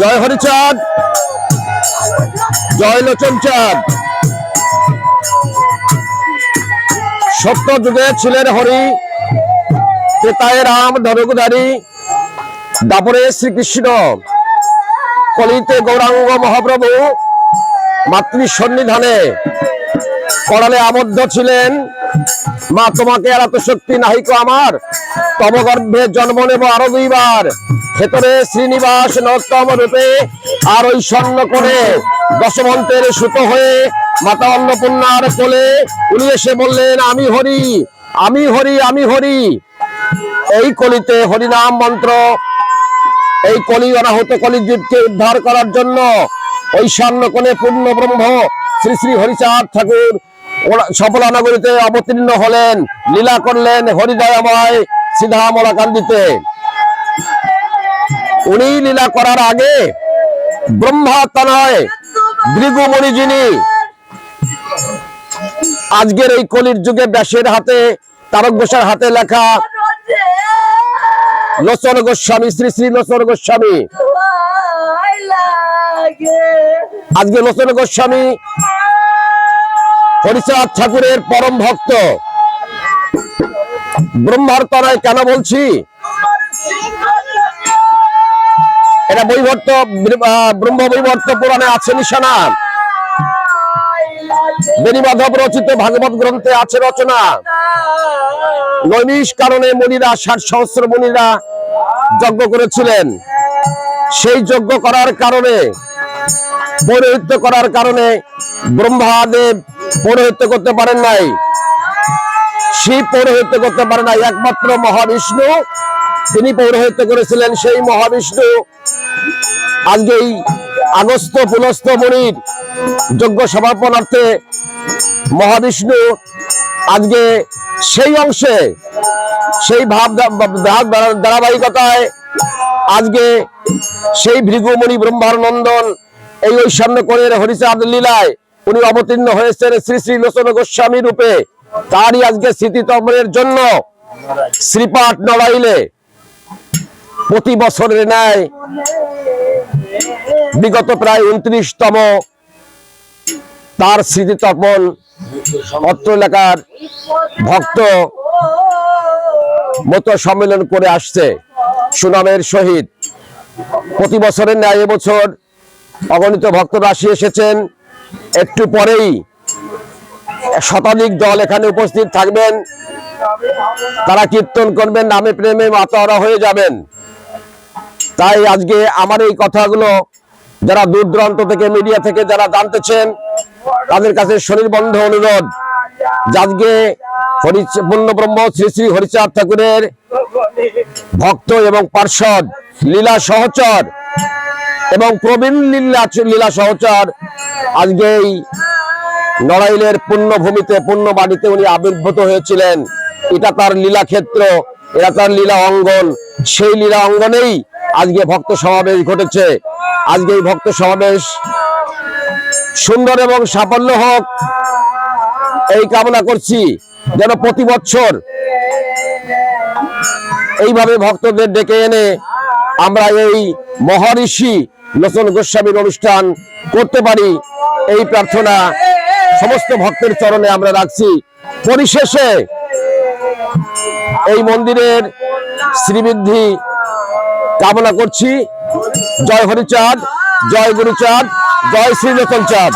জয় হরিচাঁদ। জয় লোচন চাঁদ। সত্য যুগে ছিলেন হরি ক্রেতায় রাম ধনুকধারী দাপরে শ্রীকৃষ্ণ, কলিতে গৌরাঙ্গ মহাপ্রভু, মাতৃ সন্নিধানে কড়ালে আবদ্ধ ছিলেন। মা তোমাকে আর এত শক্তি নাহিক আমার। তব গর্ভে জন্ম নেব আরও দুইবার। ভেতরে শ্রীনিবাস নরতম রূপে আর ওই করে দশমন্তের সুত হয়ে মাতা অন্নপূর্ণার কোলে উনি এসে বললেন, আমি হরি আমি হরি আমি হরি। এই কলিতে হরিনাম মন্ত্র, এই কলি অনাহত কলিদ্বীপকে উদ্ধার করার জন্য ওই স্বর্ণ পূর্ণ ব্রহ্ম শ্রী শ্রী হরিচাঁদ ঠাকুর ওরা- সফলা নগরীতে অবতীর্ণ হলেন। লীলা করলেন হরিদয়াময় উনি লীলা করার আগে ব্রহ্মা তনয় ভৃগুমণি যিনি আজকের এই কলির যুগে ব্যাসের হাতে, তারক ঘোষার হাতে লেখা লোচন গোস্বামী, শ্রী শ্রী লোচন গোস্বামী। আজকে লোচন গোস্বামী হরিচাঁদ ঠাকুরের পরম ভক্ত। ব্রহ্মার তরায় কেন বলছি? এটা বৈবর্ত, ব্রহ্ম বৈবর্ত পুরাণে আছে নিশানা। বেণীমাধব রচিত ভাগবত গ্রন্থে আছে রচনা। নৈমিষ কারণে মুনিরা ষাট সহস্র মুনিরা যজ্ঞ করেছিলেন। সেই যজ্ঞ করার কারণে, পৌরোহিত্য করার কারণে ব্রহ্মাদেব পৌরোহিত্য করতে পারেন নাই। শিব পৌরোহিত্য করতে পারেন নাই একমাত্র মহাবিষ্ণু। তিনি পৌরোহিত্য করেছিলেন সেই মহাবিষ্ণু। আজকে এই আগস্ত পুলস্ত মুনির যজ্ঞ সমাপনার্থে মহাবিষ্ণু আজকে সেই অংশে, সেই ভাব ভাব ধারাবাহিকতায় আজকে সেই ভৃগুমণি ব্রহ্মার নন্দন এই ঐশ্বর্য করে হরিচাঁদ লীলায় উনি অবতীর্ণ হয়েছেন শ্রী শ্রী লোচন গোস্বামী রূপে। তারই আজকে স্মৃতিতমের জন্য শ্রীপাঠ নড়াইলে প্রতি বছরের ন্যায় বিগত প্রায় উনত্রিশতম তার স্মৃতিতর্পণ অত্র এলাকার ভক্ত মতো সম্মেলন করে আসছে সুনামের সহিত। প্রতি বছরের ন্যায় এবছর অগণিত ভক্ত রাশি এসেছেন। একটু পরেই শতাধিক দল এখানে উপস্থিত থাকবেন। তারা কীর্তন করবেন, নামে প্রেমে মাতারা হয়ে যাবেন। তাই আজকে আমার এই কথাগুলো যারা দূর দূরান্ত থেকে, মিডিয়া থেকে যারা জানতেছেন, তাদের কাছে শরীরবন্ধ অনুরোধ আজকে পূর্ণ ব্রহ্ম শ্রী শ্রী হরিচাঁদ ঠাকুরের ভক্ত এবং পার্ষদ লীলা সহচর এবং প্রবীণ লীলা লীলা সহচর আজকে এই নড়াইলের পুণ্যভূমিতে পুণ্য বাড়িতে উনি আবির্ভূত হয়েছিলেন। এটা তার লীলা ক্ষেত্র, এটা তার লীলা অঙ্গন। সেই লীলা অঙ্গনেই আজকে ভক্ত সমাবেশ ঘটেছে। আজকে এই ভক্ত সমাবেশ সুন্দর এবং সাফল্য হোক, এই কামনা করছি যেন প্রতি বছর এইভাবে ভক্তদের ডেকে এনে আমরা এই মহর্ষি লোচন গোস্বামীর অনুষ্ঠান করতে পারি। এই প্রার্থনা সমস্ত ভক্তের চরণে আমরা রাখছি। পরিশেষে এই মন্দিরের শ্রীবৃদ্ধি কামনা করছি। জয় হরিচাঁদ, জয় গুরুচাঁদ, জয় শ্রীলোচন চাঁদ